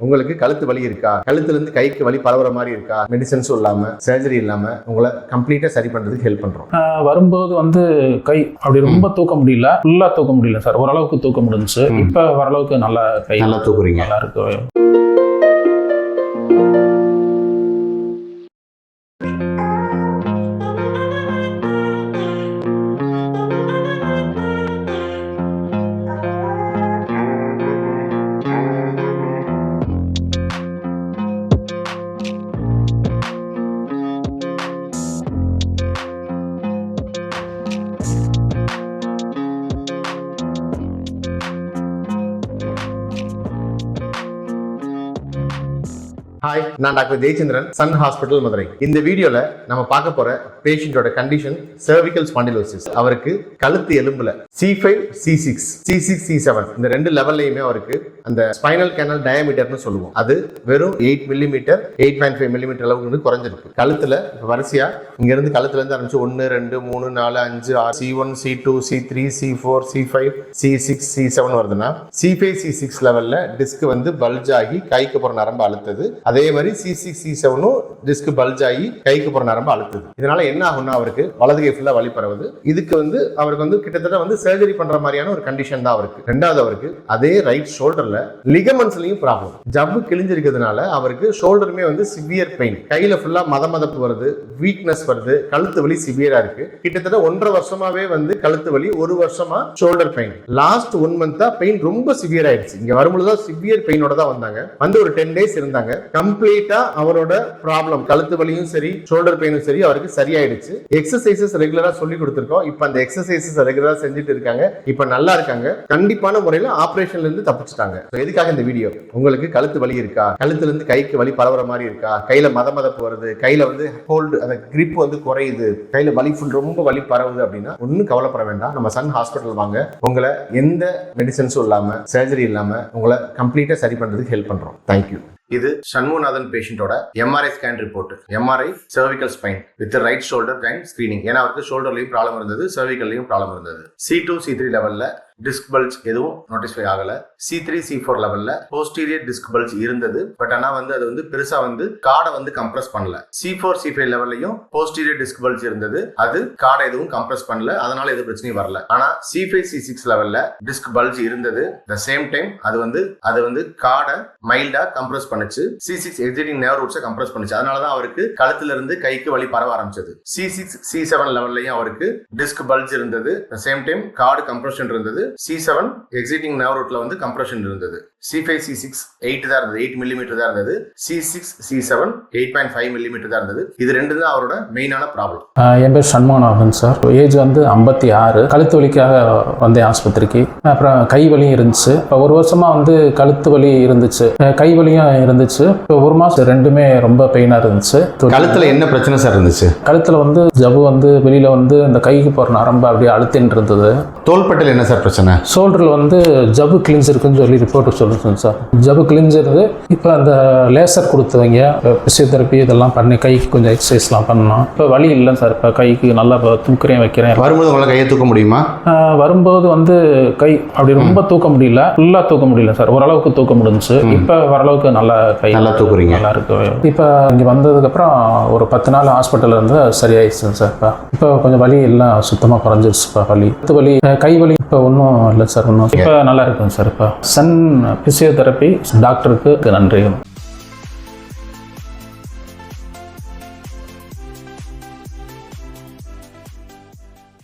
உங்களுக்கு கழுத்து வலி இருக்கா? கழுத்துல இருந்து கைக்கு வலி பரவுற மாதிரி இருக்கா? மெடிசன்ஸும் இல்லாம சர்ஜரி இல்லாம உங்களை கம்ப்ளீட்டா சரி பண்றதுக்கு ஹெல்ப் பண்றோம். வரும்போது வந்து கை அப்படி ரொம்ப தூக்க முடியல. ஃபுல்லா தூக்க முடியல சார். ஓரளவுக்கு தூக்க முடிஞ்சுச்சு. இப்ப ஓரளவுக்கு நல்லா கை நல்லா தூக்குறீங்க. நல்லா இருக்கு. ஹாய் நான் doctor Jayachandran Sun hospital Madurai. இந்த வீடியோல நம்ம பார்க்க போற பேஷண்டோட கண்டிஷன் cervical ஸ்பாண்டிலோசிஸ் அவருக்கு கழுத்து எலும்புல C five C six C six C seven இந்த ரெண்டு லெவல்லையுமே அவருக்கு அந்த ஸ்பைனல் கேனல் டயமீட்டர்னு சொல்லுவோம். அது வெறும் eight millimetre eight point five millimetre அளவுக்கு வந்து குறைஞ்சிருக்கு. கழுத்துல வரிசையா இங்க இருந்து கழுத்துல இருந்து ஆரம்பிச்சு ஒன்னு ரெண்டு மூணு நாலு அஞ்சு ஆறு C one C two C three C four C five C six C seven வருதுன்னா சி ஃபைவ் சி சிக்ஸ் லெவல்ல டிஸ்க் வந்து பல்ஜ் ஆகி கைக்கு போற நரம்பு அழுத்தது. அதே மாதிரி சி சிக்ஸ் சி செவனும் டிஸ்க் பல்ஜ் ஆகி கைக்கு போற நரம்பு அழுத்துது. இதனால என்ன ஆகும்னா அவருக்கு வலது கை ஃபுல்லா வலி பரவுது. இதுக்கு வந்து அவருக்கு வந்து கிட்டத்தட்ட வந்து சர்ஜரி பண்ற மாதிரியான ஒரு கண்டிஷன் தான் அவருக்கு. ரெண்டாவது அவருக்கு அதே ரைட் ஷோல்டர்ல லிகமெண்ட்ஸ்லயும் ப்ராப்ளம் ஜவ்வு கிழிஞ்சிருக்கிறதுனால அவருக்கு ஷோல்டருமே வந்து சிவியர் பெயின் கையில ஃபுல்லா மத மதப்பு வருது வீக்னஸ் வருது கழுத்து வலி சிவியரா இருக்கு. கிட்டத்தட்ட ஒன்றரை வருஷமாவே வந்து கழுத்து வலி ஒரு வருஷமா ஷோல்டர் பெயின் லாஸ்ட் ஒன் மந்தா பெயின் ரொம்ப சிவியர் ஆயிடுச்சு. இங்க வரும்பொழுது சிவியர் பெயினோட தான் வந்தாங்க. வந்து ஒரு டென் டேஸ் இருந்தாங்க. கம்ப்ளீட்டா அவரோட ப்ராப்ளம் கழுத்து வலியும் சரி ஷோல்டர் பெயினும் சரி அவருக்கு சரியாயிடுச்சு. எக்ஸசைசஸ் ரெகுலரா சொல்லி கொடுத்துருக்கோம். இப்போ அந்த எக்ஸசைசஸ் ரெகுலரா செஞ்சுட்டு இருக்காங்க. இப்போ நல்லா இருக்காங்க. கண்டிப்பான முறையில் ஆபரேஷன்ல இருந்து தப்பிச்சிட்டாங்க. எதுக்காக இந்த வீடியோ உங்களுக்கு கழுத்து வலி இருக்கா? கழுத்துல இருந்து கைக்கு வலி பரவுற மாதிரி இருக்கா? கையில மத மதப்பு வருது கையில வந்து ஹோல்டு அந்த கிரிப் வந்து குறையுது கையில வலி ஃபுல் ரொம்ப வலி பரவுது அப்படின்னா ஒன்றும் கவலைப்பட வேண்டாம். நம்ம சன் ஹாஸ்பிட்டல் வாங்க. உங்களை எந்த மெடிசன்ஸும் இல்லாம சர்ஜரி இல்லாம உங்களை கம்ப்ளீட்டா சரி பண்றதுக்கு ஹெல்ப் பண்றோம். தேங்க்யூ இது Shanmuganathan பேஷண்டோட MRI scan report MRI cervical spine with right shoulder joint screening ஏன்னா அவருக்கு ஷோல்டர்லயும் ப்ராப்ளம் இருந்தது சர்விகல்லையும் ப்ராப்ளம் இருந்தது. சி டூ சி த்ரீ லெவல்ல டிஸ்க் பல்ஜ் எதுவும் நோட்டிஃபை ஆகல. சி த்ரீ சி ஃபோர் லெவல்ல போஸ்டீரியர் டிஸ்க் பல்ஜ் இருந்தது. பட் ஆனா வந்து அது வந்து பெருசா வந்து காடை வந்து கம்ப்ரஸ் பண்ணல. சி ஃபோர் சி ஃபைவ் லெவல்லையும் போஸ்டீரியர் டிஸ்க் பல்ஜ் இருந்தது. அது காடை எதுவும் கம்ப்ரஸ் பண்ணல. அதனால எது பிரச்சனையும் வரல. ஆனா சி ஃபைவ் சி சிக்ஸ் லெவல்ல டிஸ்க் பல்ஜ் இருந்தது. த சேம் டைம் அது வந்து அது வந்து காடை மைல்டா கம்ப்ரஸ் பண்ணுச்சு. சி சிக்ஸ் எக்ஸிட்டிங் நேர் ரூட்ஸை கம்ப்ரஸ் பண்ணுச்சு. அதனாலதான் அவருக்கு கழுத்துல இருந்து கைக்கு வலி பரவ ஆரம்பிச்சது. சி சிக்ஸ் சி செவன் லெவல்லையும் அவருக்கு டிஸ்க் பல்ஜ் இருந்தது. சேம் டைம் கார்டு கம்ப்ரஷன் இருந்தது. சி செவன் எக்ஸிட்டிங் நேர் ரூட்ல வந்து கம்ப்ரஷன் இருந்தது. C five C six eight தான் இருந்தது. எயிட் மில்லிமீட்டர் தான் இருந்தது. C six C seven eight point five millimetre தான் இருந்தது. இது ரெண்டு தான் அவரோட மெயினான ப்ராப்ளம் என் பேர் சண்முகநாதன் சார் ஏஜ் வந்து ஐம்பத்தி ஆறு. கழுத்து வலிக்காக வந்தேன் ஆஸ்பத்திரிக்கு. அப்புறம் கை வலியும் இருந்துச்சு. இப்போ ஒரு வருஷமா வந்து கழுத்து வலி இருந்துச்சு. கை வலியும் இருந்துச்சு. இப்போ ஒரு மாதம் ரெண்டுமே ரொம்ப பெயினாக இருந்துச்சு. கழுத்துல என்ன பிரச்சனை சார் இருந்துச்சு? கழுத்தில் வந்து ஜவ்வு வந்து வெளியில் வந்து இந்த கைக்கு போகிற நரம்பு அப்படியே அழுத்தின்னு இருந்தது. தோள்பட்டையில் என்ன சார் பிரச்சனை ஷோல்டரில் வந்து ஜவ்வு கிழிஞ்சிருக்குன்னு சொல்லி ரிப்போர்ட் சொல்லிருந்தேன் சார். ஜவ்வு கிழிஞ்சிருது இப்போ அந்த லேசர் கொடுத்தவங்க பிசியோதெரப்பி இதெல்லாம் பண்ணி கைக்கு கொஞ்சம் எக்ஸசைஸ்லாம் பண்ணோம் இப்போ வலி இல்லை சார் இப்போ கைக்கு நல்லா இப்போ தூக்குறேன் வைக்கிறேன். வரும்போது உங்களால் கையை தூக்க முடியுமா? வரும்போது வந்து கை அப்படி ரொம்ப தூக்க முடியல. ஃபுல்லாக தூக்க முடியல சார். ஓரளவுக்கு தூக்க முடிஞ்சுச்சு. இப்போ ஓரளவுக்கு நல்லா கை நல்லா தூக்குறீங்க. நல்லா இருக்கு. இப்போ இங்கே வந்ததுக்கப்புறம் ஒரு பத்து நாள் ஹாஸ்பிட்டலில் இருந்து சரியாயிடுச்சு சார் இப்போ. இப்போ கொஞ்சம் வலி எல்லாம் சுத்தமாக குறைஞ்சிருச்சு இப்போ வலி. கழுத்து வலி கை வலி இப்போ ஒன்றும் இல்லை சார் ஒன்றும் இப்போ நல்லா இருக்கும் சார் இப்போ. சன் பிசியோதெரப்பி டாக்டருக்கு நன்றி